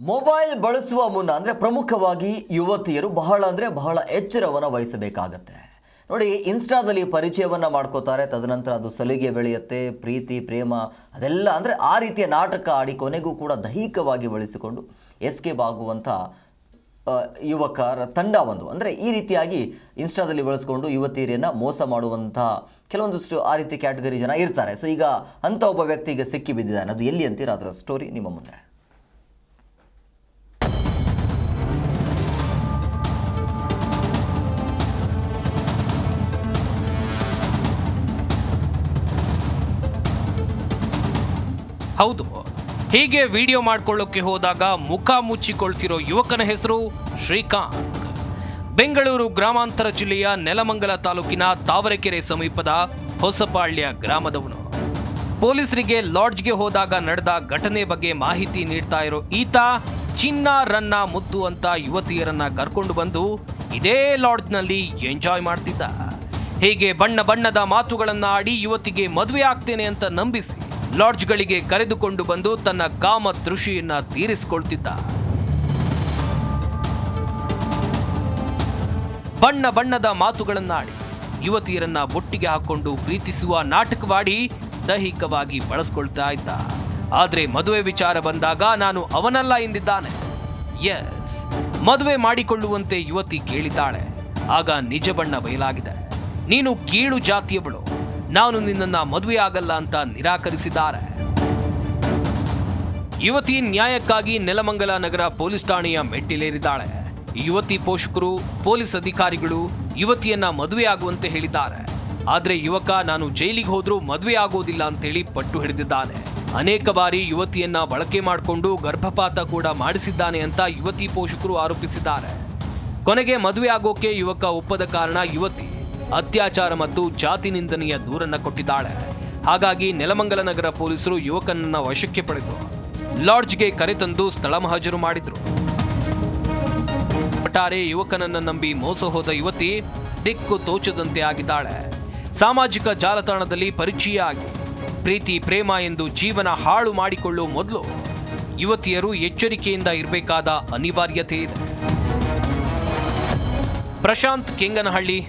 Mobile ಬಳಸುವ ಮುನ್ನ, ಅಂದರೆ ಪ್ರಮುಖವಾಗಿ ಯುವತಿಯರು ಬಹಳ, ಅಂದರೆ ಬಹಳ ಎಚ್ಚರವನ್ನು ವಹಿಸಬೇಕಾಗತ್ತೆ. ನೋಡಿ, ಇನ್ಸ್ಟಾದಲ್ಲಿ ಪರಿಚಯವನ್ನು ಮಾಡ್ಕೋತಾರೆ, ತದನಂತರ ಅದು ಸಲಿಗೆ ಬೆಳೆಯುತ್ತೆ, ಪ್ರೀತಿ, ಪ್ರೇಮ, ಅದೆಲ್ಲ, ಅಂದರೆ ಆ ರೀತಿಯ ನಾಟಕ ಆಡಿ ಕೊನೆಗೂ ಕೂಡ ದೈಹಿಕವಾಗಿ ಬಳಸಿಕೊಂಡು ಎಸ್ಕೇಪ್ ಆಗುವಂಥ ಯುವಕರ ತಂಡ ಒಂದು. ಅಂದರೆ ಈ ರೀತಿಯಾಗಿ ಇನ್ಸ್ಟಾದಲ್ಲಿ ಬಳಸ್ಕೊಂಡು ಯುವತಿಯರನ್ನು ಮೋಸ ಮಾಡುವಂಥ ಕೆಲವೊಂದಷ್ಟು ಆ ರೀತಿ ಕ್ಯಾಟಗರಿ ಜನ ಇರ್ತಾರೆ. ಸೊ, ಈಗ ಅಂಥ ಒಬ್ಬ ವ್ಯಕ್ತಿ ಈಗ ಸಿಕ್ಕಿ ಬಿದ್ದಿದ್ದಾನೆ. ಅದು ಎಲ್ಲಿ ಅಂತೀರ? ಅದರ ಸ್ಟೋರಿ ನಿಮ್ಮ ಮುಂದೆ. ಹೌದು. ಹೀಗೆ ವಿಡಿಯೋ ಮಾಡ್ಕೊಳ್ಳೋಕೆ ಹೋದಾಗ ಮುಖ ಮುಚ್ಚಿಕೊಳ್ತಿರೋ ಯುವಕನ ಹೆಸರು ಶ್ರೀಕಾಂತ್. ಬೆಂಗಳೂರು ಗ್ರಾಮಾಂತರ ಜಿಲ್ಲೆಯ ನೆಲಮಂಗಲ ತಾಲೂಕಿನ ತಾವರೆಕೆರೆ ಸಮೀಪದ ಹೊಸಪಾಳ್ಯ ಗ್ರಾಮದವನು. ಪೊಲೀಸರಿಗೆ ಲಾಡ್ಜ್ಗೆ ಹೋದಾಗ ನಡೆದ ಘಟನೆ ಬಗ್ಗೆ ಮಾಹಿತಿ ನೀಡ್ತಾ ಇರೋ ಈತ ಚಿನ್ನ, ರನ್ನ ಮುದ್ದು ಅಂತ ಯುವತಿಯರನ್ನ ಕರ್ಕೊಂಡು ಬಂದು ಇದೇ ಲಾಡ್ಜ್ನಲ್ಲಿ ಎಂಜಾಯ್ ಮಾಡ್ತಿದ್ದ. ಹೀಗೆ ಬಣ್ಣ ಬಣ್ಣದ ಮಾತುಗಳನ್ನು ಆಡಿ ಯುವತಿಗೆ ಮದುವೆ ಆಗ್ತೇನೆ ಅಂತ ನಂಬಿಸಿ ಲಾಡ್ಜ್ಗಳಿಗೆ ಕರೆದುಕೊಂಡು ಬಂದು ತನ್ನ ಕಾಮ ತೃಷಿಯನ್ನ ತೀರಿಸಿಕೊಳ್ತಿದ್ದ. ಬಣ್ಣ ಬಣ್ಣದ ಮಾತುಗಳನ್ನಾಡಿ ಯುವತಿಯರನ್ನ ಬೊಟ್ಟಿಗೆ ಹಾಕೊಂಡು ಪ್ರೀತಿಸುವ ನಾಟಕವಾಡಿ ದೈಹಿಕವಾಗಿ ಬಳಸ್ಕೊಳ್ತಾ ಇದ್ದ. ಆದ್ರೆ ಮದುವೆ ವಿಚಾರ ಬಂದಾಗ ನಾನು ಅವನಲ್ಲ ಎಂದಿದ್ದಾನೆ. ಎಸ್ ಮದುವೆ ಮಾಡಿಕೊಳ್ಳುವಂತೆ ಯುವತಿ ಕೇಳಿದ್ದಾಳೆ. ಆಗ ನಿಜ ಬಣ್ಣ ಬಯಲಾಗಿದೆ. ನೀನು ಕೀಳು ಜಾತಿಯವಳು. ನಾನು ನಿನ್ನನ್ನ ಮದುವೆ ಆಗಲ್ಲ ಅಂತ ನಿರಾಕರಿಸಿದ್ದಾರೆ. ಯುವತಿ ನ್ಯಾಯಕ್ಕಾಗಿ ನೆಲಮಂಗಲ ನಗರ ಪೊಲೀಸ್ ಠಾಣೆಯ ಮೆಟ್ಟಿಲೇರಿದ್ದಾಳೆ. ಯುವತಿ ಪೋಷಕರು, ಪೊಲೀಸ್ ಅಧಿಕಾರಿಗಳು ಯುವತಿಯನ್ನ ಮದುವೆ ಆಗುವಂತೆ ಹೇಳಿದ್ದಾರೆ. ಆದ್ರೆ ಯುವಕ ನಾನು ಜೈಲಿಗೆ ಹೋದ್ರೂ ಮದುವೆ ಆಗೋದಿಲ್ಲ ಅಂತೇಳಿ ಪಟ್ಟು ಹಿಡಿದಿದ್ದಾನೆ. ಅನೇಕ ಬಾರಿ ಯುವತಿಯನ್ನ ಬಳಕೆ ಮಾಡಿಕೊಂಡು ಗರ್ಭಪಾತ ಕೂಡ ಮಾಡಿಸಿದ್ದಾನೆ ಅಂತ ಯುವತಿ ಪೋಷಕರು ಆರೋಪಿಸಿದ್ದಾರೆ. ಕೊನೆಗೆ ಮದುವೆ ಆಗೋಕೆ ಯುವಕ ಒಪ್ಪದ ಕಾರಣ ಯುವತಿ. ಅತ್ಯಾಚಾರ ಮತ್ತು ಜಾತಿ ನಿಂದನೆಯ ದೂರನ್ನ ಕೊಟ್ಟಿದ್ದಾಳೆ. ಹಾಗಾಗಿ ನೆಲಮಂಗಲ ನಗರ ಪೊಲೀಸರು ಯುವಕನನ್ನ ವಶಕ್ಕೆ ಪಡೆದು ಲಾಡ್ಜ್ಗೆ ಕರೆತಂದು ಸ್ಥಳ ಮಹಜರು ಮಾಡಿದ್ರು. ಒಟ್ಟಾರೆ ಯುವಕನನ್ನ ನಂಬಿ ಮೋಸ ಹೋದ ಯುವತಿ ದಿಕ್ಕು ತೋಚದಂತೆ ಆಗಿದ್ದಾಳೆ. ಸಾಮಾಜಿಕ ಜಾಲತಾಣದಲ್ಲಿ ಪರಿಚಯ ಆಗಿ ಪ್ರೀತಿ, ಪ್ರೇಮ ಎಂದು ಜೀವನ ಹಾಳು ಮಾಡಿಕೊಳ್ಳುವ ಮೊದಲು ಯುವತಿಯರು ಎಚ್ಚರಿಕೆಯಿಂದ ಇರಬೇಕಾದ ಅನಿವಾರ್ಯತೆ ಇದೆ. ಪ್ರಶಾಂತ್ ಕೆಂಗನಹಳ್ಳಿ